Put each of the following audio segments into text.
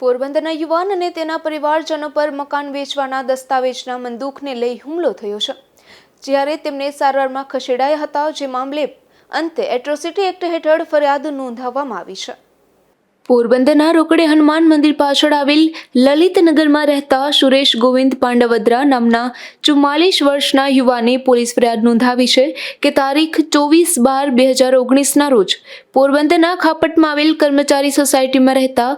પોરબંદરના યુવાન અને તેના પરિવારજનો પર મકાન વેચવાના દસ્તાવેજના બંદૂકને લઈ હુમલો થયો છે. જ્યારે તેમને સારવારમાં ખસેડાયા હતા, જે મામલે અંતે એટ્રોસિટી એક્ટ હેઠળ ફરિયાદ નોંધાવવામાં આવી છે. પોરબંદરના રોકડે હનુમાન મંદિર પાછળ આવેલ લલિતનગરમાં રહેતા સુરેશ ગોવિંદ પાંડવદ્રા નામના ચુમ્માલીસ વર્ષના યુવાને પોલીસ ફરિયાદ નોંધાવી છે કે તારીખ ચોવીસ બાર બે હજાર ઓગણીસના રોજ પોરબંદરના ખાપટમાં આવેલ કર્મચારી સોસાયટીમાં રહેતા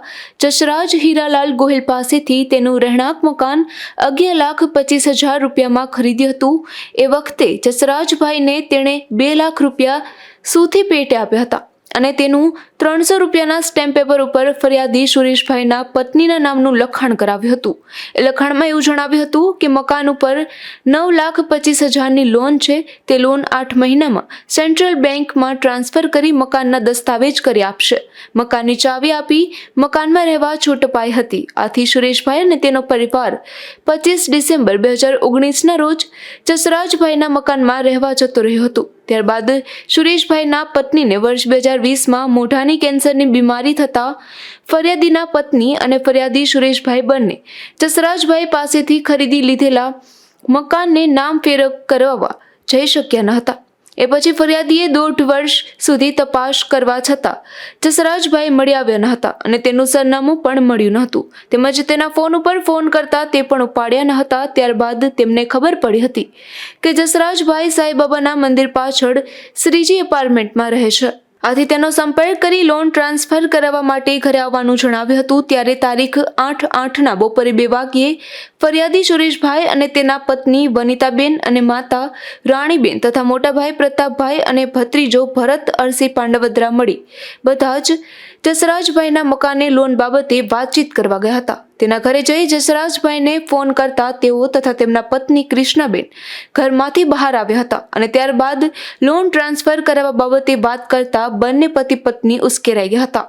જસરાજ હીરાલાલ ગોહિલ પાસેથી તેનું રહેણાંક મકાન અગિયાર લાખ પચીસ હજાર રૂપિયામાં ખરીદ્યું હતું. એ વખતે જસરાજભાઈને તેણે બે લાખ રૂપિયા સૂથી પેટે આપ્યા હતા. અને તેનું ત્રણસો રૂપિયાના સ્ટેમ્પ પેપર ઉપર ફરિયાદી સુરેશભાઈના પત્નીના નામનું લખાણ કરાવ્યું હતું. એ લખાણમાં એવું જણાવ્યું હતું કે મકાન ઉપર નવ લાખ પચીસ હજારની લોન છે. તે લોન આઠ મહિનામાં સેન્ટ્રલ બેંકમાં ટ્રાન્સફર કરી મકાનના દસ્તાવેજ કરી આપશે. મકાનની ચાવી આપી મકાનમાં રહેવા છૂટ અપાઈ હતી. આથી સુરેશભાઈ અને તેનો પરિવાર પચીસ ડિસેમ્બર બે હજાર ઓગણીસના રોજ જસરાજભાઈના મકાનમાં રહેવા જતો રહ્યો હતો. ત્યારબાદ સુરેશભાઈના પત્નીને વર્ષ બે હજાર વીસમાં મોઢાની કેન્સરની બીમારી થતાં ફરિયાદીના પત્ની અને ફરિયાદી સુરેશભાઈ બંને જસરાજભાઈ પાસેથી ખરીદી લીધેલા મકાનને નામ ફેર કરાવવા જઈ શક્યા ન હતા. એ પછી ફરિયાદીએ દોઢ વર્ષ સુધી તપાસ કરવા છતાં જસરાજભાઈ મળી આવ્યા ન હતા અને તેનું સરનામું પણ મળ્યું ન હતું તેમજ તેના ફોન ઉપર ફોન કરતા તે પણ ઉપાડ્યા ન હતા. ત્યારબાદ તેમને ખબર પડી હતી કે જસરાજભાઈ સાંઈબાબાના મંદિર પાછળ શ્રીજી એપાર્ટમેન્ટમાં રહે છે. આથી તેનો સંપર્ક કરી લોન ટ્રાન્સફર કરાવવા માટે ઘરે આવવાનું જણાવ્યું હતું. ત્યારે તારીખ આઠ આઠના બપોરે બે વાગ્યે ફરિયાદી સુરેશભાઈ અને તેના પત્ની વનિતાબેન અને માતા રાણીબેન તથા મોટાભાઈ પ્રતાપભાઈ અને ભત્રીજો ભરત, અરસી, પાંડવદ્રા મળી. બધા જ જસરાજભાઈના મકાને લોન બાબતે વાતચીત કરવા ગયા હતા. તેના ઘરે જઈ જસરાજભાઈને ફોન કરતા તેઓ તથા તેમના પત્ની કૃષ્ણાબેન ઘરમાંથી બહાર આવ્યા હતા અને ત્યારબાદ લોન ટ્રાન્સફર કરાવવા બાબતે વાત કરતા બંને પતિ પત્ની ઉશ્કેરાઈ ગયા હતા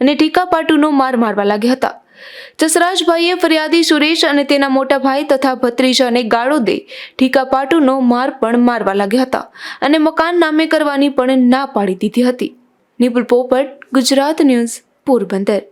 અને ટીકાપાટુનો માર મારવા લાગ્યા હતા. જસરાજભાઈએ ફરિયાદી સુરેશ અને તેના મોટા ભાઈ તથા ભત્રીજાને ગાળો દે ઠીકાપાટુનો માર પણ મારવા લાગ્યા હતા અને મકાન નામે કરવાની પણ ના પાડી દીધી હતી. નિપુલ પોપટ, ગુજરાત ન્યૂઝ, પોરબંદર.